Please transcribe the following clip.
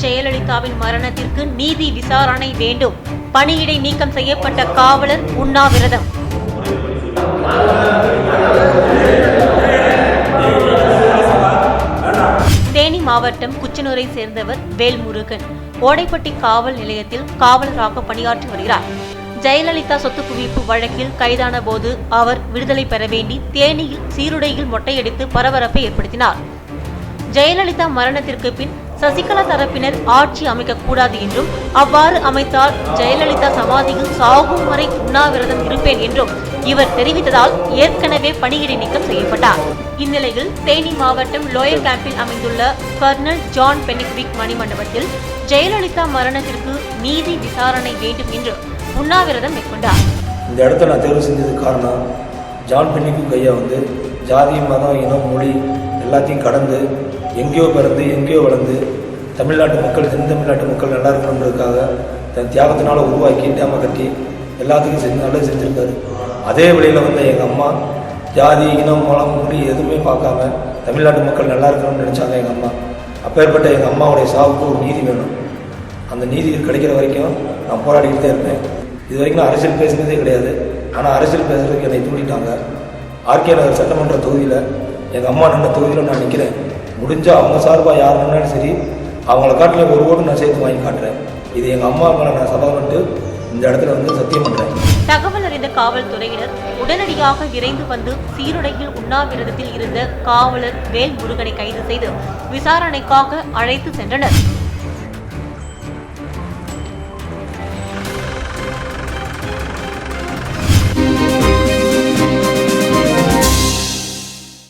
ஜெயலலிதாவின் மரணத்திற்கு நீதி விசாரணை வேண்டும். பணியிடை நீக்கம் செய்யப்பட்ட காவலர் உண்ணாவிரதம் தேனி மாவட்டம் குச்சனூரை சேர்ந்தவர் வேல்முருகன். ஓடைப்பட்டி காவல் நிலையத்தில் காவலராக பணியாற்றி வருகிறார். ஜெயலலிதா சொத்து குவிப்பு வழக்கில் கைதான போது அவர் விடுதலை பெற வேண்டி தேனியில் சீருடையில் மொட்டையடித்து பரபரப்பை ஏற்படுத்தினார். ஜெயலலிதா மரணத்திற்கு பின் சசிகலா தரப்பினர் ஆட்சி அமைக்கக்கூடாது என்றும் அவ்வாறு அமைத்தால் ஜெயலலிதா சமாதியில் சாகும் வரை உண்ணாவிரதம் இருப்பேன் என்றும் இவர் தெரிவித்ததால் ஏற்கனவே பணியிடை நீக்கம் செய்யப்பட்டார். இந்நிலையில் தேனி மாவட்டம் லோயர் கேம்பில் அமைந்துள்ள கர்னல் ஜான் பெனிக்விக் மணிமண்டபத்தில் ஜெயலலிதா மரணத்திற்கு நீதி விசாரணை வேண்டும் என்று உண்ணாவிரதம் மேற்கொண்டார். இந்த இடத்த நான் தேர்வு செஞ்சது காரணம் ஜான் பென்னிக்கு கையா வந்து ஜாதி மதம் இனம் மொழி எல்லாத்தையும் கடந்து எங்கேயோ பிறந்து எங்கேயோ வளர்ந்து தமிழ்நாட்டு மக்கள் தென் தமிழ்நாட்டு மக்கள் நல்லா இருக்கணுன்றதுக்காக தன் தியாகத்தினால் உருவாக்கி டேமை கட்டி எல்லாத்துக்கும் செஞ்சு நல்லது செஞ்சுருக்காரு. அதே வழியில் வந்து எங்கள் அம்மா ஜாதி இனம் மலம் மொழி எதுவுமே பார்க்காம தமிழ்நாட்டு மக்கள் நல்லா இருக்கணும்னு நினச்சாங்க எங்கள் அம்மா. அப்பேற்பட்ட எங்கள் அம்மாவுடைய சாவுக்கு ஒரு நீதி வேணும். அந்த நீதி கிடைக்கிற வரைக்கும் நான் போராடிக்கிட்டே இருப்பேன். இது வரைக்கும் நான் அரசியல் பேசுனதே கிடையாது. ஆனால் அரசியல் பேசுகிறதுக்கு என்னை தூண்டிட்டாங்க. ஆர்கே நகர் சட்டமன்ற தொகுதியில் எங்கள் அம்மா நின்ற தொகுதியில் நான் நிற்கிறேன் முடிஞ்சால் அவங்க சார்பாக யார் நின்னாலும் சரி அவங்கள காட்டில் ஒரு ஓட்டு நான் சேர்த்து வாங்கி காட்டுறேன். இது எங்கள் அம்மா மேலே நான் சபதமிட்டு இந்த இடத்துல வந்து சத்தியம் பண்ணுறேன் தகவல் அறிந்த காவல்துறையினர் உடனடியாக விரைந்து வந்து சீருடையில் உண்ணாவிரதத்தில் இருந்த காவலர் வேல் முருகனை கைது செய்து விசாரணைக்காக அழைத்து சென்றனர்.